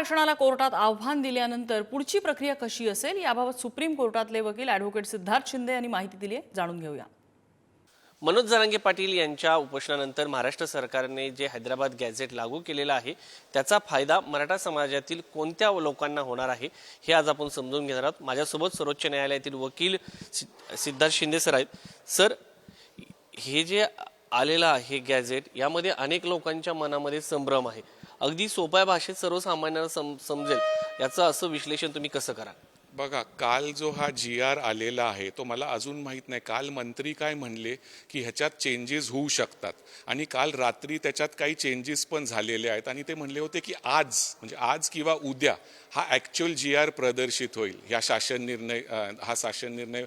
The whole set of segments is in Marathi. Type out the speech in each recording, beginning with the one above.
आरक्षणाला कोर्टात आव्हान दिल्यानंतर पुढची प्रक्रिया कशी असेल याबाबत सुप्रीम कोर्टातले वकील ॲडव्होकेट सिद्धार्थ शिंदे यांनी माहिती दिली आहे. जाणून घेऊया. मनोज जरांगे पाटील यांच्या उपोषणानंतर महाराष्ट्र सरकारने जे हैदराबाद गॅझेट लागू केलेलं आहे त्याचा फायदा मराठा समाजातील कोणत्या लोकांना होणार आहे हे आज आपण समजून घेणार आहोत. माझ्यासोबत सर्वोच्च न्यायालयातील वकील सि- सिद्धार्थ शिंदे सर आहेत. सर हे जे आलेलं आहे गॅझेट यामध्ये अनेक लोकांच्या मनामध्ये संभ्रम आहे. अगदी सोप्या भाषेत सर्वसामान्यांना सम समजेल. याचं असं विश्लेषण तुम्ही कसं करा बघा काल जो हा जी आर आलेला आहे तो मला अजून माहीत नाही. काल मंत्री काय म्हणले की ह्याच्यात चेंजेस होऊ शकतात. आणि काल रात्री त्याच्यात काही चेंजेस पण झालेले आहेत. आणि ते म्हणले होते की आज म्हणजे आज किंवा उद्या हा ॲक्च्युअल जी आर प्रदर्शित होईल. ह्या शासन निर्णय हा शासन निर्णय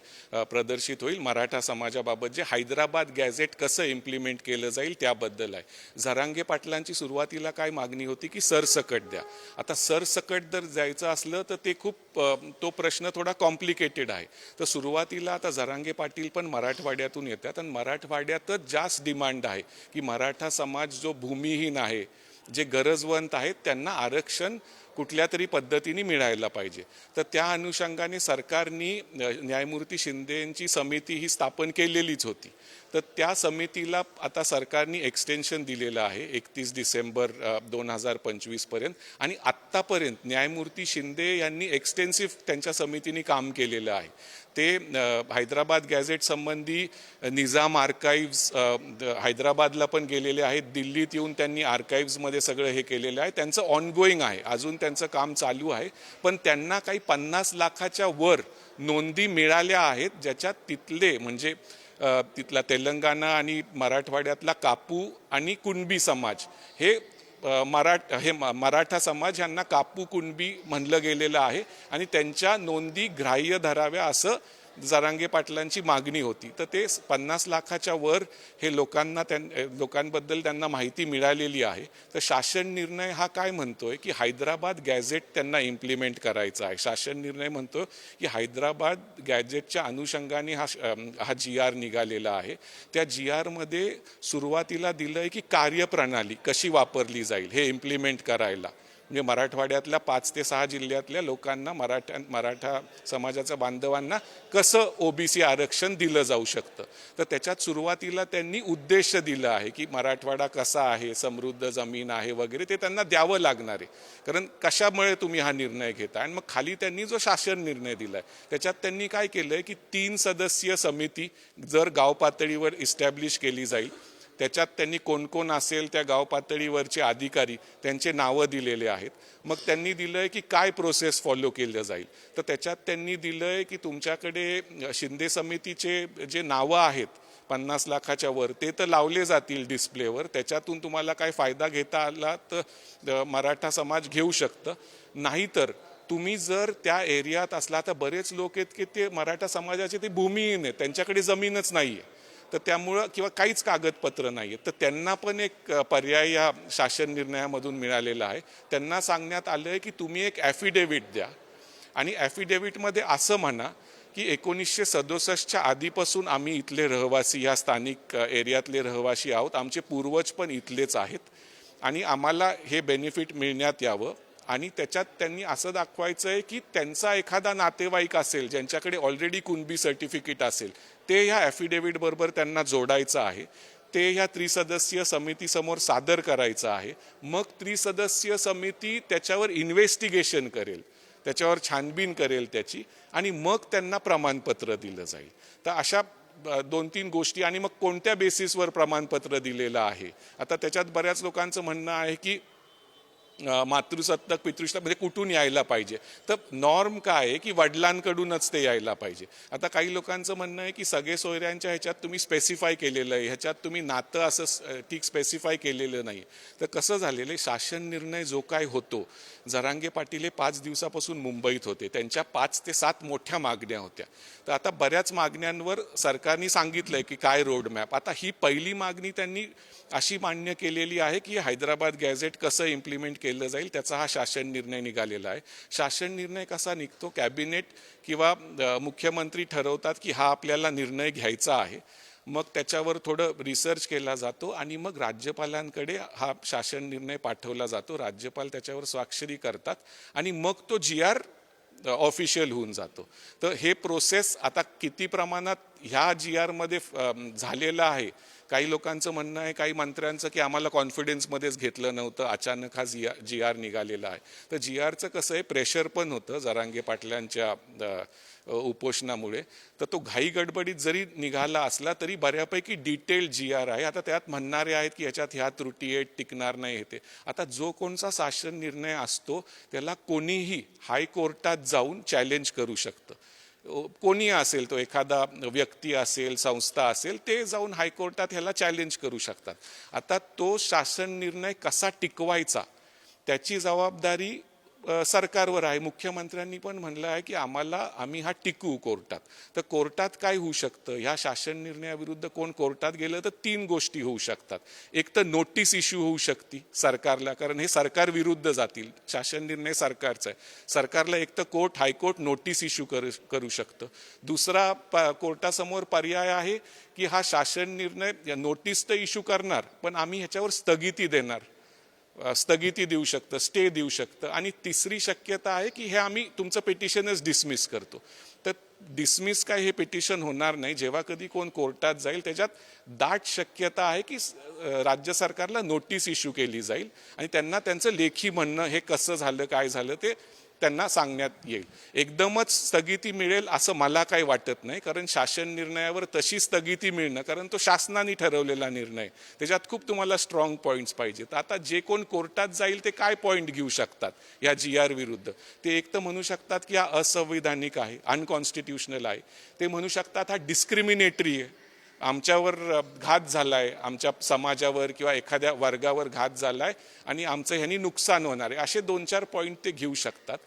प्रदर्शित होईल. मराठा समाजाबाबत जे हैदराबाद गॅझेट कसं इम्प्लिमेंट केलं जाईल त्याबद्दल आहे. झरांगे पाटलांची सुरुवातीला काय मागणी होती की सरसकट द्या. आता सरसकट जर जायचं असलं तर ते खूप तो प्रश्न थोडा कॉम्प्लिकेटेड आहे. तर सुरुवातीला आता जरांगे पाटील पण मराठवाड्यातून येतात आणि मराठवाड्यातच जास्त डिमांड आहे की मराठा समाज जो भूमिहीन आहे जे गरजवंत आहेत त्यांना आरक्षण कुठल्या तरी पद्धतीने मिळायला पाहिजे. तर त्या अनुषंगाने सरकारनी न्यायमूर्ती न्यायमूर्ती शिंदेंची समिती ही स्थापन केलेलीच होती. तर त्या समितीला आता सरकारने एक्सटेन्शन दिलेलं आहे एकतीस डिसेंबर दोन हजार पंचवीसपर्यंत आणि आत्तापर्यंत न्यायमूर्ती शिंदे यांनी एक्सटेन्सिव्ह त्यांच्या समितीने काम केलेलं आहे. ते हैदराबाद गॅझेट संबंधी निजाम आर्काईव्ज हैदराबादला पण गेलेले आहेत. दिल्लीत येऊन त्यांनी आर्काईव्जमध्ये सगळं हे केलेलं आहे. त्यांचं ऑनगोईंग आहे. अजून त्यांचं काम चालू आहे. पण त्यांना काही पन्नास लाखाच्या वर नोंदी मिळाल्या आहेत ज्याच्यात तिथले म्हणजे तिथला तेलंगणा आणि मराठवाड्यातला कापू आणि कुणबी समाज हे मराठ हे म- मराठा समाज यांना कापू कुणबी म्हणलं गेलेलं आहे आणि त्यांच्या नोंदी ग्राह्य धराव्या असं जरांगे पाटलांची मागणी होती. तर ते पन्नास लाखाच्या वर हे लोकांना त्यां लोकांबद्दल त्यांना माहिती मिळालेली आहे. तर शासन निर्णय हा काय म्हणतोय की हैदराबाद गॅझेट त्यांना इम्प्लिमेंट करायचा आहे. शासन निर्णय म्हणतो की हैदराबाद गॅझेटच्या अनुषंगाने हा हा जी आर निघालेला आहे. त्या जी आरमध्ये सुरुवातीला दिलं आहे की कार्यप्रणाली कशी वापरली जाईल हे इम्प्लिमेंट करायला. म्हणजे मराठवाड्यातल्या पाच ते सहा जिल्ह्यातल्या लोकांना मराठ्या मराठा समाजाच्या बांधवांना कसं ओबीसी आरक्षण दिलं जाऊ शकतं? तर त्याच्यात सुरुवातीला त्यांनी उद्देश दिलं आहे की मराठवाडा कसा आहे समृद्ध जमीन आहे वगैरे ते त्यांना द्यावं लागणार आहे. कारण कशामुळे तुम्ही हा निर्णय घेता? आणि मग खाली त्यांनी जो शासन निर्णय दिला आहे त्याच्यात त्यांनी काय केलं आहे की तीन सदस्यीय समिती जर गाव पातळीवर इस्टॅब्लिश केली जाईल त्याच्यात त्यांनी कोण कोण असेल त्या गाव पातळीवरचे अधिकारी त्यांचे नावं दिलेले आहेत. मग त्यांनी दिलं आहे की काय प्रोसेस फॉलो केलं जाईल? तर त्याच्यात त्यांनी दिलं आहे की तुमच्याकडे शिंदे समितीचे जे नावं आहेत पन्नास लाखाच्या वर ते तर लावले जातील डिस्प्लेवर त्याच्यातून तुम्हाला काय फायदा घेता आला तर मराठा समाज घेऊ शकतं? नाहीतर तुम्ही जर त्या एरियात असला तर बरेच लोक आहेत की ते मराठा समाजाचे ते भूमिहीन आहेत. त्यांच्याकडे जमीनच नाही आहे तर त्यामुळं किंवा काहीच कागदपत्र नाही आहेत तर त्यांना पण एक पर्याय या शासन निर्णयामधून मिळालेला आहे. त्यांना सांगण्यात आलं आहे की तुम्ही एक ॲफिडेव्हिट द्या. आणि ॲफिडेव्हिटमध्ये असं म्हणा की एकोणीसशे सदुसष्टच्या आधीपासून आम्ही इथले रहिवासी ह्या स्थानिक एरियातले रहिवासी आहोत. आमचे पूर्वज पण इथलेच आहेत. आणि आम्हाला हे बेनिफिट मिळण्यात यावं. आणि त्याच्यात त्यांनी असं दाखवायचं आहे की त्यांचा एखादा नातेवाईक असेल ज्यांच्याकडे ऑलरेडी कुणबी सर्टिफिकेट असेल ते ह्या ॲफिडेव्हिट बरोबर त्यांना जोडायचं आहे. ते ह्या त्रिसदस्यीय समितीसमोर सादर करायचं आहे. मग त्रिसदस्यीय समिती त्याच्यावर इन्व्हेस्टिगेशन करेल त्याच्यावर छानबीन करेल त्याची आणि मग त्यांना प्रमाणपत्र दिलं जाईल. तर अशा दोन तीन गोष्टी आणि मग कोणत्या बेसिसवर प्रमाणपत्र दिलेलं आहे? आता त्याच्यात बऱ्याच लोकांचं म्हणणं आहे की मातृसत्ताक पितृसत्ताक म्हणजे कुठून यायला पाहिजे? तर नॉर्म काय आहे की वडिलांकडूनच ते यायला पाहिजे? आता काही लोकांचं म्हणणं आहे की सगळे सोयऱ्यांच्या ह्याच्यात तुम्ही स्पेसिफाय केलेलं आहे. ह्याच्यात तुम्ही नातं असं ठीक स्पेसिफाय केलेलं नाही. तर कसं झालेलं आहे? शासन निर्णय जो काय होतो जरांगे पाटील हे पाच दिवसापासून मुंबईत होते. त्यांच्या पाच ते सात मोठ्या मागण्या होत्या. तर आता बऱ्याच मागण्यांवर सरकारने सांगितलं आहे की काय रोडमॅप आता ही पहिली मागणी त्यांनी अशी मान्य केलेली आहे की हैदराबाद गॅझेट कसं इम्प्लिमेंट केलं जाईल त्याचा हा शासन निर्णय निघालेला आहे. शासन निर्णय कसा निघतो? कॅबिनेट किंवा मुख्यमंत्री ठरवतात की हा आपल्याला निर्णय घ्यायचा आहे. मग त्याच्यावर थोडं रिसर्च केला जातो आणि मग राज्यपालांकडे हा शासन निर्णय पाठवला जातो. राज्यपाल त्याच्यावर स्वाक्षरी करतात आणि मग तो जी आर ऑफिशियल होऊन जातो. तर हे प्रोसेस आता किती प्रमाणात ह्या जी आरमध्ये झालेलं आहे. काही लोकांचं म्हणणं आहे काही मंत्र्यांचं की आम्हाला कॉन्फिडन्समध्येच घेतलं नव्हतं. अचानक हा जी जी आर निघालेला आहे. तर जी आरचं कसं आहे प्रेशर पण होतं जरांगे पाटलांच्या उपोषणामुळे. तर तो घाई गडबडीत जरी निघाला असला तरी बऱ्यापैकी डिटेल जी आर आहे. आता त्यात म्हणणारे आहेत की याच्यात ह्या त्रुटी आहेत टिकणार नाही हे ते. आता जो कोणचा शासन निर्णय असतो त्याला कोणीही हायकोर्टात जाऊन चॅलेंज करू शकतं. कोणी असेल तो एखादा व्यक्ती असेल संस्था असेल ते जाऊन हायकोर्टात ह्याला चॅलेंज करू शकतात. आता तो शासन निर्णय कसा टिकवायचा त्याची जबाबदारी सरकारवर आहे. मुख्यमंत्र्यांनी पण म्हणलं आहे की आम्हाला आम्ही हा टिकू कोर्टात. तर कोर्टात काय होऊ शकतं? ह्या शासन निर्णयाविरुद्ध कोण कोर्टात गेलं तर तीन गोष्टी होऊ शकतात. एक तर नोटीस इश्यू होऊ शकते सरकारला कारण हे सरकार विरुद्ध जातील. शासन निर्णय सरकारचा आहे. सरकारला एक तर कोर्ट हायकोर्ट नोटीस इश्यू करू करू शकतं. दुसरा प कोर्टासमोर पर्याय आहे की हा शासन निर्णय नोटीस तर इश्यू करणार पण आम्ही ह्याच्यावर स्थगिती देणार. स्थगिती देऊ शकतं स्टे देऊ शकतं. आणि तिसरी शक्यता आहे की हे आम्ही तुमचं पिटिशनच डिसमिस करतो. तर डिसमिस काय हे पिटिशन होणार नाही. जेव्हा कधी कोण कोर्टात जाईल त्याच्यात दाट शक्यता आहे की राज्य सरकारला नोटीस इश्यू केली जाईल. आणि त्यांना त्यांचं लेखी म्हणणं हे कसं झालं काय झालं ते त्यांना सांगण्यात येईल. एकदमच स्थगिती मिळेल असं मला काही वाटत नाही कारण शासन निर्णयावर तशी स्थगिती मिळणं कारण तो शासनाने ठरवलेला निर्णय. त्याच्यात खूप तुम्हाला स्ट्रॉंग पॉईंट्स पाहिजेत. आता जे कोण कोर्टात जाईल ते काय पॉईंट घेऊ शकतात या जी आर विरुद्ध? ते एक तर म्हणू शकतात की हा असंवैधानिक आहे अनकॉन्स्टिट्युशनल आहे. ते म्हणू शकतात हा डिस्क्रिमिनेटरी आहे. आमच्यावर घात घात झालाय आमच्या समाजावर किंवा एखाद्या वर्गावर घात झालाय आणि आमचं ह्यांनी नुकसान होणार आहे. असे दोन चार पॉईंट ते घेऊ शकतात.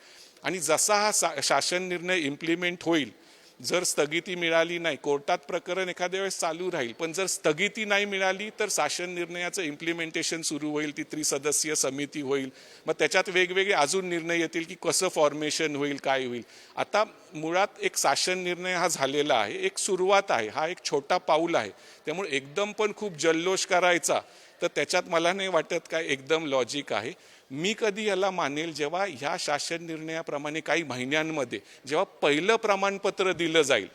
आणि जसा हा सा- शासन निर्णय इम्प्लिमेंट होईल जर स्थगिती मिळाली नाही कोर्टात प्रकरण एखाद्या वेळेस चालू राहील पण जर स्थगिती नाही मिळाली तर शासन निर्णयाचं इम्प्लिमेंटेशन सुरू होईल ती त्रिसदस्यीय समिती होईल. मग त्याच्यात वेगवेगळे अजून निर्णय येतील की कसं फॉर्मेशन होईल काय होईल. आता मुळात एक शासन निर्णय हा झालेला आहे एक सुरुवात आहे हा एक छोटा पाऊल आहे. त्यामुळे एकदम पण खूप जल्लोष करायचा. तर त्याच्यात मला नाही वाटत काय एकदम लॉजिक आहे. मी कधी याला मानेल जेव्हा ह्या शासन निर्णयाप्रमाणे काही महिन्यांमध्ये जेव्हा पहिलं प्रमाणपत्र दिलं जाईल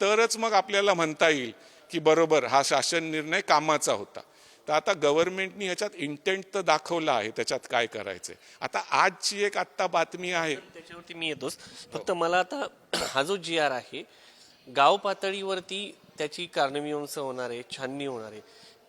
तरच मग आपल्याला म्हणता येईल की बरोबर हा शासन निर्णय कामाचा होता. तर आता गव्हर्नमेंटनी ह्याच्यात इंटेंट तर दाखवला आहे त्याच्यात काय करायचंय. आता आजची एक आत्ता बातमी आहे. त्याच्यावरती मी येतोच. फक्त मला आता हा जो जी आर आहे गाव पातळीवरती त्याची कारणमीमांसा होणार आहे छाननी होणार आहे.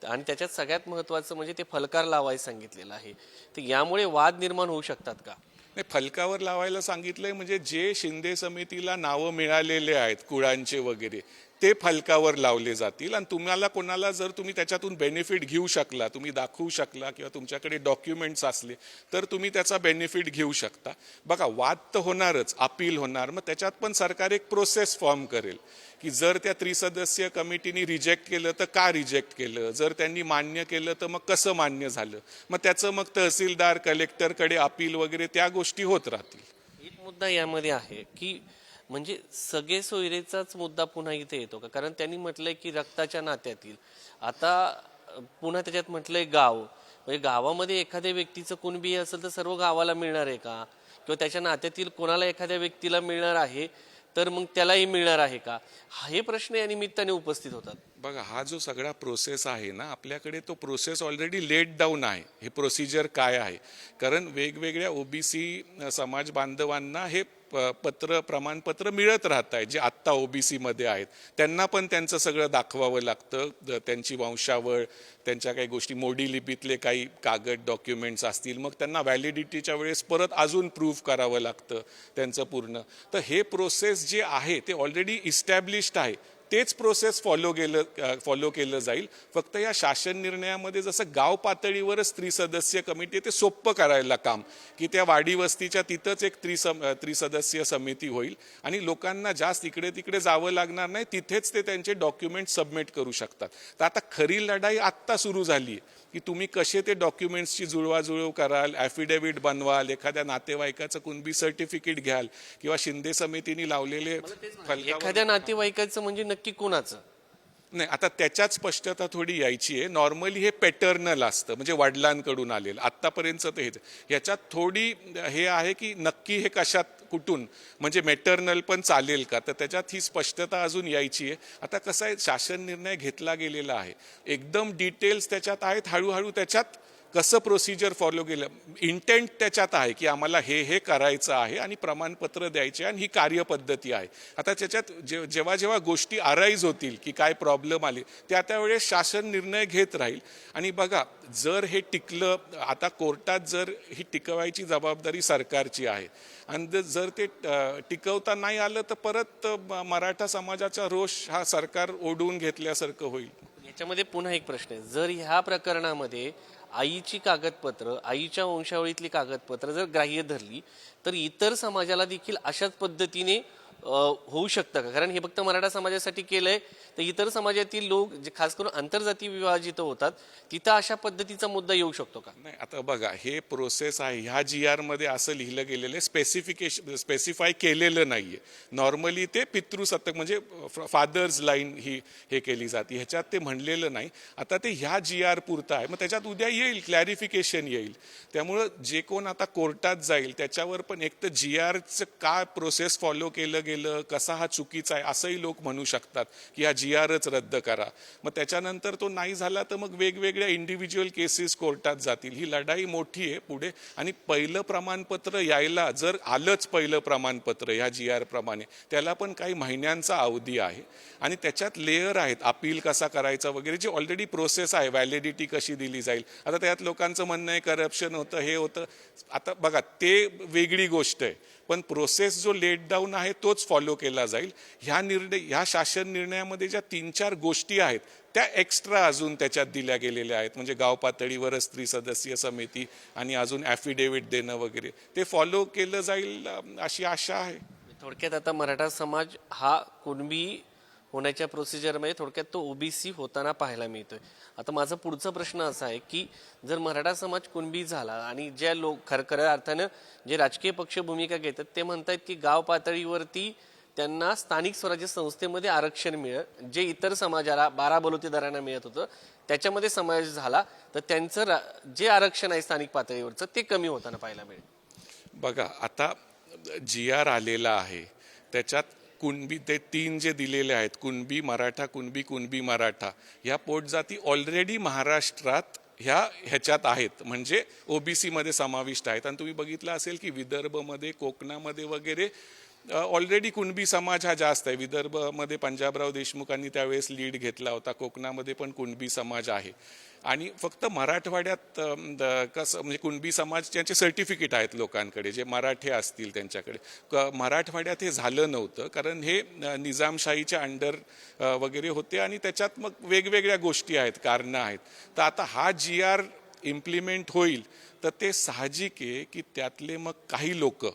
आणि त्याच्यात सगळ्यात महत्वाचं म्हणजे ते फलकार लावायला सांगितलेलं आहे. तर यामुळे वाद निर्माण होऊ शकतात का? नाही फलकावर लावायला सांगितलंय म्हणजे जे शिंदे समितीला नावं मिळालेले आहेत कुळांचे वगैरे ते फलकावर लावले जातील. आणि तुम्हाला कोणाला जर तुम्ही त्याच्यातून बेनिफिट घेऊ शकला तुम्ही दाखवू शकला किंवा तुमच्याकडे डॉक्युमेंट्स असले तर तुम्ही त्याचा बेनिफिट घेऊ शकता. बघा वाद तर होणारच अपील होणार. मग त्याच्यात पण सरकार एक प्रोसेस फॉर्म करेल. की जर त्या त्रिसदस्यीय कमिटीने रिजेक्ट केलं तर का रिजेक्ट केलं? जर त्यांनी मान्य केलं तर मग कसं मान्य झालं? मग त्याचं मग तहसीलदार कलेक्टरकडे अपील वगैरे त्या गोष्टी होत राहतील. एक मुद्दा यामध्ये आहे की म्हणजे सगळे सोयरेचाच मुद्दा पुन्हा इथे येतो का? कारण त्यांनी म्हटलंय की रक्ताच्या नात्यातील. आता पुन्हा त्याच्यात म्हटलंय गाव. म्हणजे गावामध्ये एखाद्या व्यक्तीचं कुणबी असेल तर सर्व गावाला मिळणार आहे का? किंवा त्याच्या नात्यातील कोणाला एखाद्या व्यक्तीला मिळणार आहे? तर मग त्यालाही मिळणार आहे का? हे प्रश्न या निमित्ताने उपस्थित होतात. बघा हा जो सगळा प्रोसेस आहे ना आपल्याकडे तो प्रोसेस ऑलरेडी लेट डाऊन आहे. हे प्रोसिजर काय आहे? कारण वेगवेगळ्या ओबीसी समाज बांधवांना हे प- पत्र प्रमाणपत्र मिळत राहत आहे जे आत्ता ओ बी सीमध्ये आहेत. त्यांना पण त्यांचं सगळं दाखवावं लागतं. त्यांची वंशावळ त्यांच्या काही गोष्टी मोडी लिपीतले काही कागद डॉक्युमेंट्स असतील मग त्यांना व्हॅलिडिटीच्या वेळेस परत अजून प्रूव्ह करावं लागतं त्यांचं पूर्ण. तर हे प्रोसेस जे आहे ते ऑलरेडी इस्टॅब्लिश्ड आहे. तेच प्रोसेस फॉलो केलं फॉलो केलं जाईल. फक्त या शासन निर्णयामध्ये जसं गाव पातळीवरच त्रिसदस्यीय कमिटी ते सोपं करायला काम. की त्या वाडी वस्तीच्या तिथंच एक त्रिसम त्रिसदस्यीय समिती होईल. आणि लोकांना जास्त इकडे तिकडे जावं लागणार नाही तिथेच ते त्यांचे डॉक्युमेंट सबमिट करू शकतात. तर आता खरी लढाई आत्ता सुरू झाली आहे. की तुम्ही कसे ते डॉक्युमेंट्सची जुळवाजुळव कराल ॲफिडेव्हिट बनवाल एखाद्या नातेवाईकाचं कुणबी सर्टिफिकेट घ्याल किंवा शिंदे समितीने लावलेले एखाद्या नातेवाईकाचं म्हणजे नक्की कोणाचं? नाही आता त्याच्यात स्पष्टता थोडी यायची आहे. नॉर्मली हे पॅटर्नल असतं म्हणजे वडिलांकडून आलेलं. आत्तापर्यंतचं ते हेच. ह्याच्यात थोडी हे आहे की नक्की हे कशात कुठून? म्हणजे मेटर्नल पण चालेल का? तर त्याच्यात ही स्पष्टता अजून यायची आहे. आता कसं आहे? शासन निर्णय घेतला गेलेला आहे. एकदम डिटेल्स त्याच्यात आहेत. हळूहळू त्याच्यात कसं प्रोसिजर फॉलो केलं? इंटेंट त्याच्यात आहे की आम्हाला हे हे करायचं आहे आणि प्रमाणपत्र द्यायचे आणि ही कार्यपद्धती आहे. आता त्याच्यात जे जेव्हा जेव्हा गोष्टी अराईज होतील की काय प्रॉब्लेम आले त्या त्यावेळेस शासन निर्णय घेत राहील. आणि बघा जर हे टिकलं आता कोर्टात जर ही टिकवायची जबाबदारी सरकारची आहे आणि जर ते टिकवता नाही आलं तर परत मराठा समाजाचा रोष हा सरकार ओढवून घेतल्यासारखं होईल. याच्यामध्ये पुन्हा एक प्रश्न आहे. जर ह्या प्रकरणामध्ये आईची कागदपत्र आईच्या वंशावळीतली कागदपत्र जर ग्राह्य धरली तर इतर समाजाला देखील अशाच पद्धतीने होऊ शकतं का? कारण हे फक्त मराठा समाजासाठी केलंय तर इतर समाजातील लोक जे खास करून आंतरजाती विवाह जिथं होतात तिथं अशा पद्धतीचा मुद्दा येऊ शकतो का? नाही आता बघा हे प्रोसेस आहे. ह्या जी आरमध्ये असं लिहिलं गेलेलं आहे स्पेसिफिकेशन स्पेसिफाय केलेलं नाही आहे नॉर्मली ते पितृसत्तक म्हणजे फादर्स लाईन ही हे केली जाते. ह्याच्यात ते म्हणलेलं नाही. आता ते ह्या जी आर पुरतं आहे. मग त्याच्यात उद्या येईल क्लॅरिफिकेशन येईल. त्यामुळं जे कोण आता कोर्टात जाईल त्याच्यावर पण एक तर जी आरचं का प्रोसेस फॉलो केलं गेलं कसा हा चुकीचा आहे असंही लोक म्हणू शकतात की हा जी आरच रद्द करा. मग त्याच्यानंतर तो नाही झाला तर मग वेगवेगळ्या इंडिव्हिज्युअल केसेस कोर्टात जातील. ही लढाई मोठी आहे पुढे. आणि पहिलं प्रमाणपत्र यायला जर आलंच पहिलं प्रमाणपत्र ह्या जी आर प्रमाणे त्याला पण काही महिन्यांचा अवधी आहे. आणि त्याच्यात लेअर आहेत. अपील कसा करायचा वगैरे जी ऑलरेडी प्रोसेस आहे. व्हॅलिडिटी कशी दिली जाईल. आता त्यात लोकांचं म्हणणं आहे करप्शन होतं हे होतं. आता बघा ते वेगळी गोष्ट आहे. पण प्रोसेस जो लेट डाऊन आहे तोच फॉलो केला जाईल. ह्या निर्णय ह्या शासन निर्णयामध्ये ज्या तीन चार गोष्टी आहेत त्या एक्स्ट्रा अजून त्याच्यात दिल्या गेलेल्या आहेत. म्हणजे गाव पातळीवरच त्रिसदस्यीय समिती आणि अजून ॲफिडेव्हिट देणं वगैरे. ते फॉलो केलं जाईल अशी आशा आहे. थोडक्यात आता मराठा समाज हा कुणबी होण्याच्या प्रोसिजरमध्ये थोडक्यात तो ओबीसी होताना पाहायला मिळतोय. आता माझा पुढचा प्रश्न असा आहे की जर मराठा समाज कुणबी झाला आणि ज्या लोक खर खऱ्या अर्थानं जे राजकीय पक्ष भूमिका घेतात ते म्हणतात की गाव पातळीवरती त्यांना स्थानिक स्वराज्य संस्थेमध्ये आरक्षण मिळत जे इतर समाजाला बारा बलुतेदारांना मिळत होतं त्याच्यामध्ये समावेश झाला तर त्यांचं रा- जे आरक्षण आहे स्थानिक पातळीवरचं ते कमी होताना पाहायला मिळेल. बघा आता जी आर आलेला आहे त्याच्यात कुणबी ते तीन जे दिलेले आहेत कुणबी मराठा कुणबी कुणबी मराठा ह्या पोटजाती ऑलरेडी महाराष्ट्रात ह्या ह्याच्यात आहेत. म्हणजे ओ बी सीमध्ये समाविष्ट आहेत. आणि तुम्ही बघितलं असेल की विदर्भमध्ये कोकणामध्ये वगैरे ऑलरेडी कुणबी समाज हा जास्त आहे. विदर्भमध्ये पंजाबराव देशमुखांनी त्यावेळेस लीड घेतला होता. कोकणामध्ये पण कुणबी समाज आहे. आणि फक्त मराठवाड्यात कसं म्हणजे कुणबी समाज त्यांचे सर्टिफिकेट आहेत लोकांकडे जे मराठे असतील त्यांच्याकडे. क- मराठवाड्यात हे झालं नव्हतं कारण हे निजामशाहीच्या अंडर वगैरे होते आणि त्याच्यात मग वेगवेगळ्या गोष्टी आहेत कारणं आहेत. तर आता हा जी आर इम्प्लिमेंट होईल तर ते साहजिक आहे की त्यातले मग काही लोक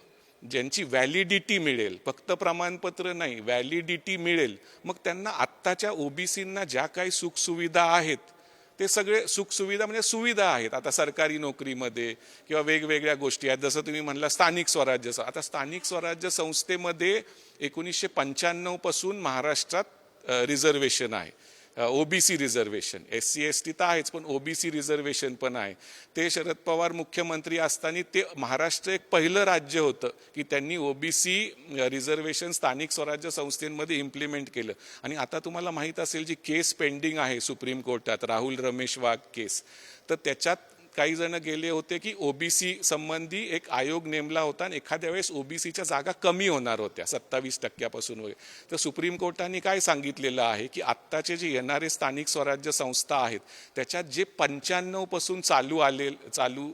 ज्यांची व्हॅलिडिटी मिळेल फक्त प्रमाणपत्र नाही व्हॅलिडिटी मिळेल मग त्यांना आत्ताच्या ओबीसींना ज्या काही सुखसुविधा आहेत ते सगळे सुखसुविधा म्हणजे सुविधा आहेत. आता सरकारी नोकरीमध्ये किंवा वेगवेगळ्या गोष्टी आहेत. जसं तुम्ही म्हणला स्थानिक स्वराज्य आता स्थानिक स्वराज्य संस्थेमध्ये एकोणीसशे पंच्याण्णवपासून महाराष्ट्रात रिझर्वेशन आहे. OBC reservation S C S T तर आहेच पण ओबीसी रिझर्वेशन पण आहे. ते शरद पवार मुख्यमंत्री असताना ते महाराष्ट्र एक पहिलं राज्य होतं की त्यांनी ओबीसी रिझर्वेशन स्थानिक स्वराज्य संस्थेमध्ये इम्प्लिमेंट केलं. आणि आता तुम्हाला माहीत असेल जी केस पेंडिंग आहे सुप्रीम कोर्टात राहुल रमेश वाघ केस तर त्याच्यात काही जण गेले होते की ओबीसी संबंधी एक आयोग नेमला होता आणि एखाद्या वेळेस ओबीसीच्या जागा कमी होणार होत्या सत्तावीस टक्क्यापासून वगैरे. तर सुप्रीम कोर्टाने काय सांगितलेलं आहे की आत्ताचे जे येणारे स्थानिक स्वराज्य संस्था आहेत त्याच्यात जे पंच्याण्णवपासून चालू आले चालू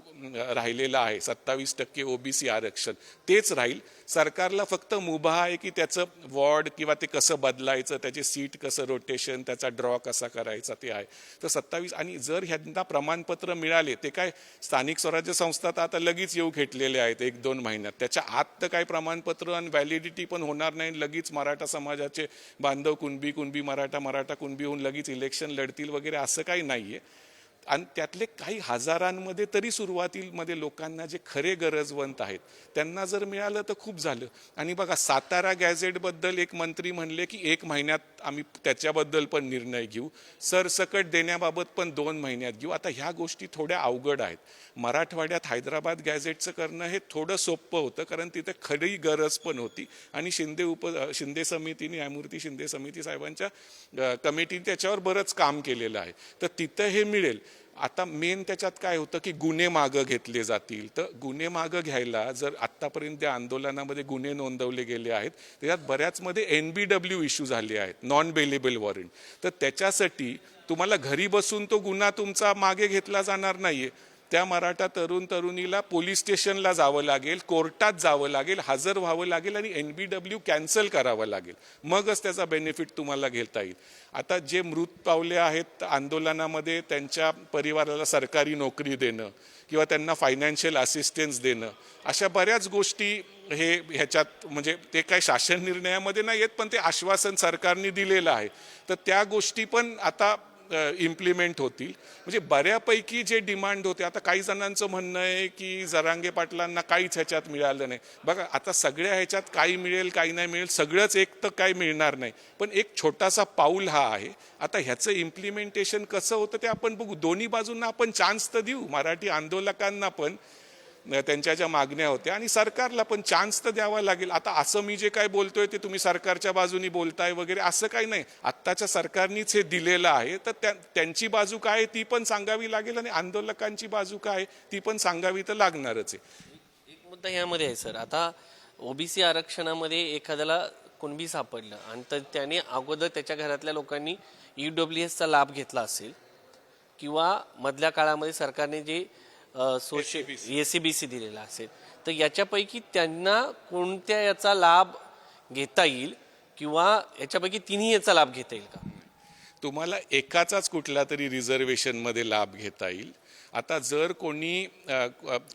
राहिलेलं आहे सत्तावीस टक्के ओबीसी आरक्षण तेच राहील. सरकारला फक्त मुभा आहे की त्याचं वॉर्ड किंवा ते कसं बदलायचं त्याचे सीट कसं रोटेशन त्याचा ड्रॉ कसा करायचा ते आहे. तर सत्तावीस आणि जर ह्यांना प्रमाणपत्र मिळाले ते काय स्थानिक स्वराज्य संस्था तर आता लगेच येऊ घेतलेले आहेत एक दोन महिन्यात. त्याच्या आत तर काही प्रमाणपत्र आणि व्हॅलिडिटी पण होणार नाही लगेच मराठा समाजाचे बांधव कुणबी कुणबी मराठा मराठा कुणबी होऊन लगेच इलेक्शन लढतील वगैरे असं काही नाही आहे आणि त्यातले काही हजारांमध्ये तरी सुरुवातीमध्ये लोकांना जे खरे गरजवंत आहेत त्यांना जर मिळालं तर खूप झालं. आणि बघा सातारा गॅझेटबद्दल एक मंत्री म्हणले की एक महिन्यात आम्ही त्याच्याबद्दल पण निर्णय घेऊ. सरसकट देण्याबाबत पण दोन महिन्यात घेऊ. आता ह्या गोष्टी थोड्या अवघड आहेत. मराठवाड्यात हैदराबाद गॅझेटचं करणं हे थोडं सोपं होतं कारण तिथे खरी गरज पण होती. आणि शिंदे उप शिंदे समितीने न्यायमूर्ती शिंदे समिती साहेबांच्या कमिटीने त्याच्यावर बरंच काम केलेलं आहे. तर तिथं हे मिळेल. आता मेन त्याच्यात काय होतं की गुन्हे मागं घेतले जातील. तर गुन्हे मागं घ्यायला जर आत्तापर्यंत त्या आंदोलनामध्ये गुन्हे नोंदवले गेले आहेत त्याच्यात बऱ्याचमध्ये एन बी डब्ल्यू इश्यू झाले आहेत नॉन बेलेबल वॉरंट तर त्याच्यासाठी तुम्हाला घरी बसून तो गुन्हा तुमचा मागे घेतला जाणार नाही आहे त्या मराठा तरुण तरुणीला पोलीस स्टेशनला जावं लागेल कोर्टात जावं लागेल हजर व्हावं लागेल आणि एन बी डब्ल्यू कॅन्सल करावं लागेल. मगच त्याचा बेनिफिट तुम्हाला घेता येईल. आता जे मृत पावले आहेत आंदोलनामध्ये त्यांच्या परिवाराला सरकारी नोकरी देणं किंवा त्यांना फायनान्शियल असिस्टन्स देणं अशा बऱ्याच गोष्टी हे ह्याच्यात म्हणजे ते काय शासन निर्णयामध्ये नाही आहेत पण ते आश्वासन सरकारने दिलेलं आहे. तर त्या गोष्टी पण आता इम्प्लिमेंट होतील. म्हणजे बऱ्यापैकी जे डिमांड होते आता काही जणांचं म्हणणं आहे की जरांगे पाटलांना काहीच ह्याच्यात मिळालं नाही. बघा आता सगळ्या ह्याच्यात काही मिळेल काही नाही मिळेल सगळंच एक तर काही मिळणार नाही. पण एक छोटासा पाऊल हा आहे. आता ह्याचं इम्प्लिमेंटेशन कसं होतं ते आपण बघू. दोन्ही बाजूंना आपण चान्स तर देऊ. मराठी आंदोलकांना पण त्यांच्या ज्या मागण्या होत्या आणि सरकारला पण चान्स तर द्यावा लागेल. आता असं मी जे काय बोलतोय ते तुम्ही सरकारच्या बाजूनी बोलताय वगैरे असं काही नाही. आत्ताच्या सरकारनीच हे दिलेलं आहे. तर त्या त्यांची बाजू काय ती पण सांगावी लागेल आणि आंदोलकांची बाजू काय आहे ती पण सांगावी तर लागणारच आहे. एक मुद्दा ह्यामध्ये आहे सर. आता ओबीसी आरक्षणामध्ये एखाद्याला कुणबी सापडलं आणि तर त्याने अगोदर त्याच्या घरातल्या लोकांनी ई डब्ल्यू एसचा लाभ घेतला असेल किंवा मधल्या काळामध्ये सरकारने जे social S C B C दिलेला असेल. तर याच्यापैकी त्यांना कोणत्या याचा लाभ घेता येईल किंवा याच्यापैकी तिन्ही याचा लाभ घेता येईल का? तुम्हाला एकाचाच कुठला तरी रिझर्वेशनमध्ये लाभ घेता येईल. आता जर कोणी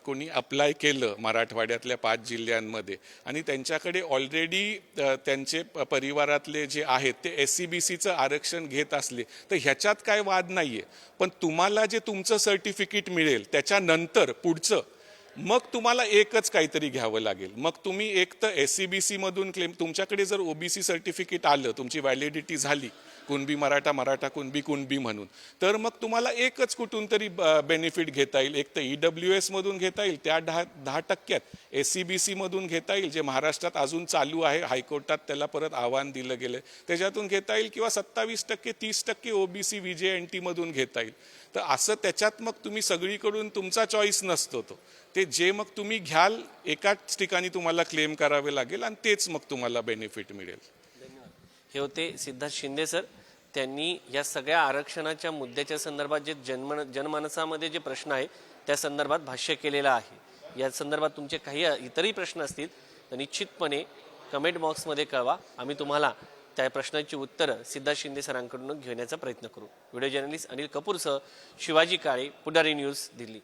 कोणी अप्लाय केलं मराठवाड्यातल्या पाच जिल्ह्यांमध्ये आणि त्यांच्याकडे ऑलरेडी त्यांचे परिवारातले जे आहेत ते एस सी बी सीचं आरक्षण घेत असले तर ह्याच्यात काय वाद नाहीये. पण तुम्हाला जे तुमचं सर्टिफिकेट मिळेल त्याच्यानंतर पुढचं मग तुम्हाला एकच काहीतरी घ्यावं लागेल. मग तुम्ही एक तर एस सी बी सीमधून क्लेम तुमच्याकडे जर ओबीसी सर्टिफिकेट आलं तुमची व्हॅलिडिटी झाली कुणबी मराठा मराठा कुणबी कुणबी म्हणून. तर मग तुम्हाला एकच कुठून तरी बेनिफिट घेता येईल. एक तर ई डब्ल्यू एसमधून घेता येईल त्या दहा दहा टक्क्यात. एस सी बी सीमधून घेता येईल जे महाराष्ट्रात अजून चालू आहे. हायकोर्टात त्याला परत आव्हान दिलं गेलं त्याच्यातून घेता येईल किंवा सत्तावीस टक्के तीस टक्के ओबीसी व्ही जे एन टीमधून घेता येईल. तर असं त्याच्यात मग तुम्ही सगळीकडून तुमचा चॉईस नसतो तो. ते जे मग तुम्ही घ्याल एकाच ठिकाणी तुम्हाला क्लेम करावे लागेल आणि तेच मग तुम्हाला बेनिफिट मिळेल. हे होते सिद्धार्थ शिंदे सर. त्यांनी या सगळ्या आरक्षणाच्या मुद्द्याच्या संदर्भात जे जनमन जनमानसामध्ये जे प्रश्न आहे त्या संदर्भात भाष्य केलेलं आहे. या संदर्भात तुमचे काही इतरही प्रश्न असतील तर निश्चितपणे कमेंट बॉक्समध्ये कळवा. आम्ही तुम्हाला त्या प्रश्नांची उत्तरं सिद्धार्थ शिंदे सरांकडून घेण्याचा प्रयत्न करू. व्हिडिओ जर्नलिस्ट अनिल कपूरसह शिवाजी काळे पुढारी न्यूज दिल्ली.